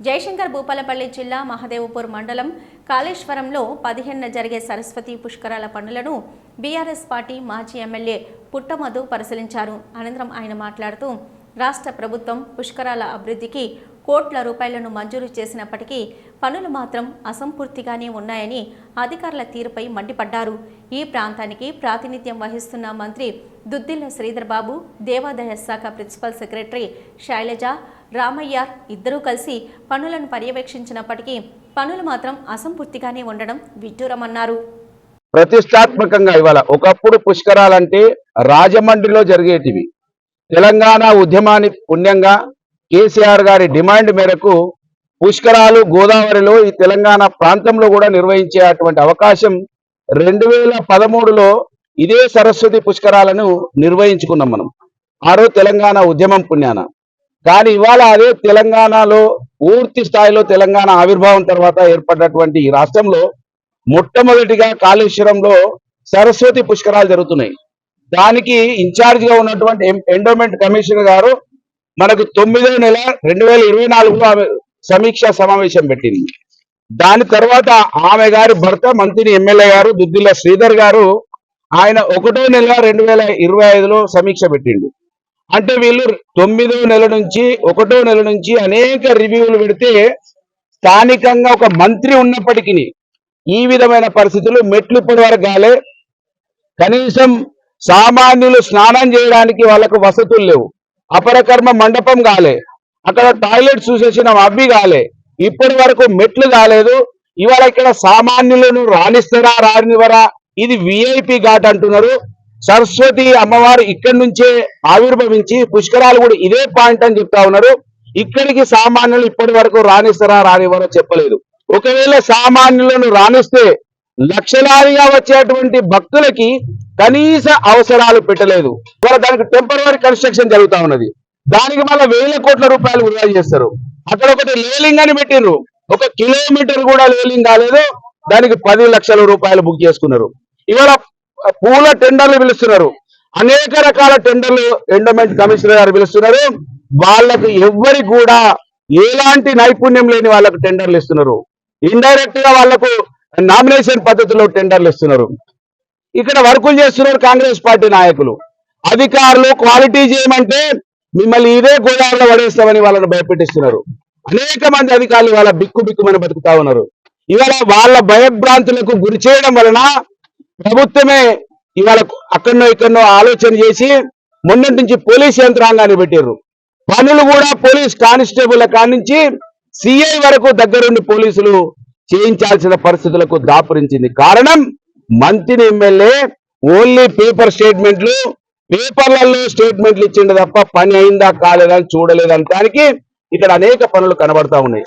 జయశంకర్ భూపాలపల్లి జిల్లా మహదేవపూర్ మండలం కాళేశ్వరంలో పదిహేనున జరిగే సరస్వతి పుష్కరాల పనులను బీఆర్ఎస్ పార్టీ మాజీ ఎమ్మెల్యే పుట్టమధు పరిశీలించారు. అనంతరం ఆయన మాట్లాడుతూ రాష్ట్ర ప్రభుత్వం పుష్కరాల అభివృద్ధికి కోట్ల రూపాయలను మంజూరు చేసినప్పటికీ పనులు మాత్రం అసంపూర్తిగానే ఉన్నాయని అధికారుల తీరుపై మండిపడ్డారు. ఈ ప్రాంతానికి ప్రాతినిధ్యం వహిస్తున్న మంత్రి దుద్దిల్ల శ్రీధర్బాబు దేవాదాయ శాఖ ప్రిన్సిపల్ సెక్రటరీ శైలజ రామయ్య ఇద్దరూ కలిసి పనులను పర్యవేక్షించినప్పటికీ పనులు మాత్రం అసంపూర్తిగానే ఉండడం విడ్డూరమన్నారు. ప్రతిష్టాత్మకంగా ఇవాళ ఒకప్పుడు పుష్కరాలంటే రాజమండ్రిలో జరిగేటివి. తెలంగాణ ఉద్యమాన్ని పుణ్యంగా కేసీఆర్ గారి డిమాండ్ మేరకు పుష్కరాలు గోదావరిలో ఈ తెలంగాణ ప్రాంతంలో కూడా నిర్వహించే అటువంటి అవకాశం రెండు వేల పదమూడులో ఇదే సరస్వతి పుష్కరాలను నిర్వహించుకున్నాం మనం. ఆరో తెలంగాణ ఉద్యమం పుణ్యాన. కానీ ఇవాళ అదే తెలంగాణలో పూర్తి స్థాయిలో తెలంగాణ ఆవిర్భావం తర్వాత ఏర్పడినటువంటి ఈ రాష్ట్రంలో మొట్టమొదటిగా కాళేశ్వరంలో సరస్వతి పుష్కరాలు జరుగుతున్నాయి. దానికి ఇన్ఛార్జ్గా ఉన్నటువంటి ఎండోమెంట్ కమిషనర్ గారు మనకు తొమ్మిదో నెల రెండు వేల ఇరవై నాలుగులో ఆమె సమీక్షా సమావేశం పెట్టింది. దాని తర్వాత ఆమె గారి భర్త మంత్రి ఎమ్మెల్యే గారు దుద్దిల్ల శ్రీధర్ గారు ఆయన ఒకటో నెల రెండు వేల ఇరవై ఐదులో సమీక్ష పెట్టిండు. అంటే వీళ్ళు తొమ్మిదో నెల నుంచి ఒకటో నెల నుంచి అనేక రివ్యూలు పెడితే స్థానికంగా ఒక మంత్రి ఉన్నప్పటికీ ఈ విధమైన పరిస్థితులు మెట్లు ఇప్పటి వరకు కాలే. కనీసం సామాన్యులు స్నానం చేయడానికి వాళ్ళకు వసతులు లేవు. అపరకర్మ మండపం కాలే. అక్కడ టాయిలెట్ చూసేసిన అవి కాలే. ఇప్పటి వరకు మెట్లు కాలేదు. ఇవాళ ఇక్కడ సామాన్యులను రాణిస్తారా రానివరా ఇది విఐపి ఘాట్ అంటున్నారు. సరస్వతి అమ్మవారు ఇక్కడి నుంచే ఆవిర్భవించి పుష్కరాలు కూడా ఇదే పాయింట్ అని చెప్తా ఉన్నారు. ఇక్కడికి సామాన్యులు ఇప్పటి వరకు రాణిస్తారా రానివ్వరో చెప్పలేదు. ఒకవేళ సామాన్యులను రాణిస్తే లక్షలాదిగా వచ్చేటువంటి భక్తులకి కనీస అవసరాలు పెట్టలేదు. ఇవాళ దానికి టెంపరీ కన్స్ట్రక్షన్ జరుగుతా ఉన్నది. దానికి మళ్ళీ వేల కోట్ల రూపాయలు వృధా చేస్తారు. అక్కడ ఒకటి లేలింగ్ అని పెట్టిండ్రు ఒక కిలోమీటర్ కూడా లేలింగ్ కాలేదు. దానికి పది లక్షల రూపాయలు బుక్ చేసుకున్నారు. ఇవాళ పూల టెండర్లు పిలుస్తున్నారు. అనేక రకాల టెండర్లు ఎండోమెంట్ కమిషనర్ గారు పిలుస్తున్నారు. వాళ్ళకు ఎవ్వరికి కూడా ఎలాంటి నైపుణ్యం లేని వాళ్ళకు టెండర్లు ఇస్తున్నారు. ఇండైరెక్ట్గా వాళ్ళకు నామినేషన్ పద్ధతిలో టెండర్లు ఇస్తున్నారు. ఇక్కడ వర్కులు చేస్తున్నారు కాంగ్రెస్ పార్టీ నాయకులు. అధికారులు క్వాలిటీ చేయమంటే మిమ్మల్ని ఇదే గోదావరిలో పడేస్తామని వాళ్ళని భయపెట్టిస్తున్నారు. అనేక మంది అధికారులు వాళ్ళ బిక్కు బిక్కుమని బతుకుతా ఉన్నారు. ఇవాళ వాళ్ళ భయభ్రాంతులకు గురి చేయడం వలన ప్రభుత్వమే ఇవాళ అక్కడనో ఇక్కడనో ఆలోచన చేసి మొన్నటి నుంచి పోలీస్ యంత్రాంగాన్ని పెట్టారు పనులు కూడా పోలీస్ కానిస్టేబుల్ కాడి నుంచి సిఐ వరకు దగ్గరుండి పోలీసులు చేయించాల్సిన పరిస్థితులకు దాపురించింది. కారణం మంత్రి ఎమ్మెల్యే ఓన్లీ పేపర్ స్టేట్మెంట్లు పేపర్లలో స్టేట్మెంట్లు ఇచ్చిండు తప్ప పని అయిందా కాలేదా అని చూడలేదనటానికి ఇక్కడ అనేక పనులు కనబడతా ఉన్నాయి.